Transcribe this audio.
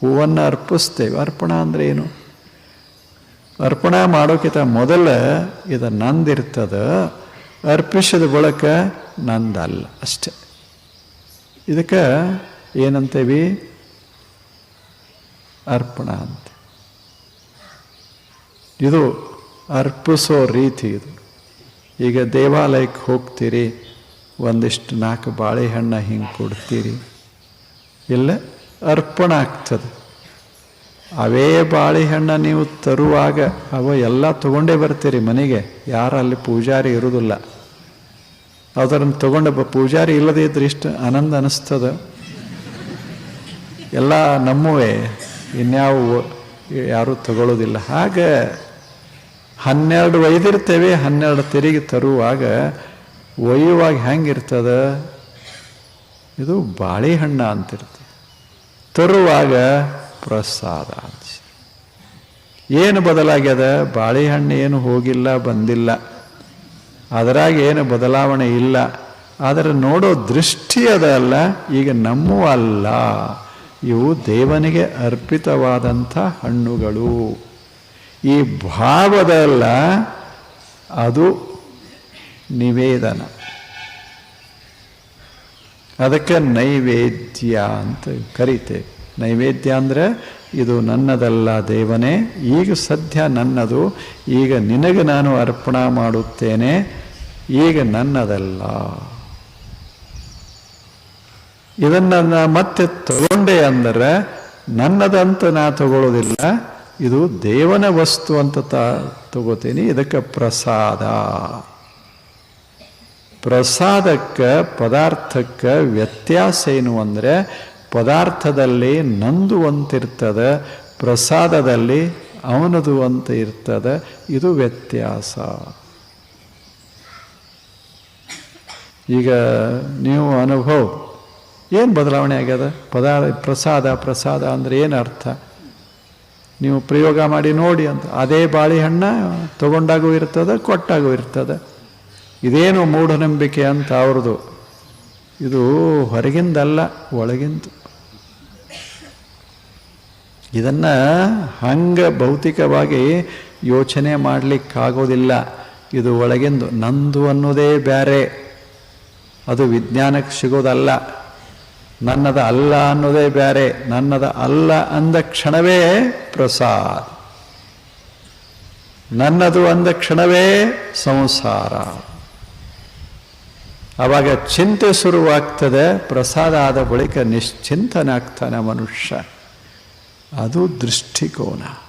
ಹೂವನ್ನು ಅರ್ಪಿಸ್ತೇವೆ. ಅರ್ಪಣ ಅಂದರೆ ಏನು? ಅರ್ಪಣ ಮಾಡೋಕ್ಕಿಂತ ಮೊದಲು ಇದು ನಂದಿರ್ತದ, ಅರ್ಪಿಸಿದ ಬಳಿಕ ನಂದಲ್ಲ ಅಷ್ಟೆ. ಇದಕ್ಕೆ ಏನಂತೇವಿ? ಅರ್ಪಣ ಅಂತ. ಇದು ಅರ್ಪಿಸೋ ರೀತಿ ಇದು. ಈಗ ದೇವಾಲಯಕ್ಕೆ ಹೋಗ್ತೀರಿ, ಒಂದಿಷ್ಟು ನಾಲ್ಕು ಬಾಳೆಹಣ್ಣ ಹಿಂಗೆ ಕೊಡ್ತೀರಿ. ಇಲ್ಲ? ಅರ್ಪಣ ಆಗ್ತದೆ. ಅವೇ ಬಾಳೆಹಣ್ಣ ನೀವು ತರುವಾಗ ಅವ ಎಲ್ಲ ತಗೊಂಡೇ ಬರ್ತೀರಿ ಮನೆಗೆ. ಯಾರು ಅಲ್ಲಿ ಪೂಜಾರಿ ಇರೋದಿಲ್ಲ ಅದನ್ನು ತಗೊಂಡ ಪೂಜಾರಿ ಇಲ್ಲದೇ ಇದ್ರೆ ಇಷ್ಟು ಆನಂದ ಅನಿಸ್ತದ? ಎಲ್ಲ ನಮ್ಮವೇ, ಇನ್ಯಾವು ಯಾರೂ ತಗೊಳ್ಳೋದಿಲ್ಲ ಹಾಗೆ ಹನ್ನೆರಡು ಒಯ್ದಿರ್ತೇವೆ, ಹನ್ನೆರಡು ತೆರಿಗೆ ತರುವಾಗ ಒಯ್ಯುವಾಗ ಹೆಂಗಿರ್ತದ? ಇದು ಬಾಳೆಹಣ್ಣ ಅಂತಿರ್ತದೆ ತರುವಾಗ ಪ್ರಸಾದ ಏನು ಬದಲಾಗ್ಯದ ಬಾಳೆಹಣ್ಣು ಏನು ಹೋಗಿಲ್ಲ, ಬಂದಿಲ್ಲ. ಅದರಾಗ ಏನು ಬದಲಾವಣೆ ಇಲ್ಲ. ಆದರೆ ನೋಡೋ ದೃಷ್ಟಿ ಅದಲ್ಲ ಈಗ ನಮ್ಮೂ ಅಲ್ಲ. ಇವು ದೇವನಿಗೆ ಅರ್ಪಿತವಾದಂಥ ಹಣ್ಣುಗಳು. ಈ ಭಾವದಲ್ಲ ಅದು ನಿವೇದನ. ಅದಕ್ಕೆ ನೈವೇದ್ಯ ಅಂತ ಕರಿತೇವೆ ನೈವೇದ್ಯ ಅಂದರೆ ಇದು ನನ್ನದಲ್ಲ ದೇವನೇ, ಈಗ ಸದ್ಯ ನನ್ನದು, ಈಗ ನಿನಗೆ ನಾನು ಅರ್ಪಣ ಮಾಡುತ್ತೇನೆ, ಈಗ ನನ್ನದಲ್ಲ. ಇದನ್ನು ಮತ್ತೆ ತಗೊಂಡೆ ಅಂದರೆ ನನ್ನದಂತ ನಾ ತಗೊಳ್ಳೋದಿಲ್ಲ ಇದು ದೇವನ ವಸ್ತು ಅಂತ ತಗೋತೀನಿ, ಇದಕ್ಕೆ ಪ್ರಸಾದ. ಪ್ರಸಾದಕ್ಕೆ ಪದಾರ್ಥಕ್ಕೆ ವ್ಯತ್ಯಾಸ ಏನು ಅಂದರೆ ಪದಾರ್ಥದಲ್ಲಿ ನಂದು ಅಂತಿರ್ತದೆ ಪ್ರಸಾದದಲ್ಲಿ ಅವನದು ಅಂತ ಇರ್ತದೆ ಇದು ವ್ಯತ್ಯಾಸ. ಈಗ ನೀವು ಅನುಭವ, ಏನು ಬದಲಾವಣೆ ಆಗ್ಯದ? ಪದಾರ್, ಪ್ರಸಾದ ಪ್ರಸಾದ ಅಂದರೆ ಏನು ಅರ್ಥ? ನೀವು ಪ್ರಯೋಗ ಮಾಡಿ ನೋಡಿ ಅಂತ. ಅದೇ ಬಾಳೆಹಣ್ಣ ತಗೊಂಡಾಗೂ ಇರ್ತದೆ, ಕೊಟ್ಟಾಗೂ ಇರ್ತದೆ. ಇದೇನು ಮೂಢನಂಬಿಕೆ ಅಂತ ಅವ್ರದ್ದು ಇದು ಹೊರಗಿಂದಲ್ಲ, ಒಳಗಿಂದು. ಇದನ್ನು ಹಂಗೆ ಭೌತಿಕವಾಗಿ ಯೋಚನೆ ಮಾಡಲಿಕ್ಕಾಗೋದಿಲ್ಲ. ಇದು ಒಳಗಿಂದು. ನಂದು ಅನ್ನೋದೇ ಬೇರೆ ಅದು ವಿಜ್ಞಾನಕ್ಕೆ ಸಿಗೋದಲ್ಲ. ನನ್ನದ ಅಲ್ಲ ಅನ್ನೋದೇ ಬೇರೆ ನನ್ನದ ಅಲ್ಲ ಅಂದ ಕ್ಷಣವೇ ಪ್ರಸಾದ. ನನ್ನದು ಅಂದ ಕ್ಷಣವೇ ಸಂಸಾರ. ಆವಾಗ ಚಿಂತೆ ಶುರುವಾಗ್ತದೆ ಪ್ರಸಾದ ಆದ ಬಳಿಕ ನಿಶ್ಚಿಂತನಾಗ್ತಾನೆ ಮನುಷ್ಯ. ಅದು ದೃಷ್ಟಿಕೋನ.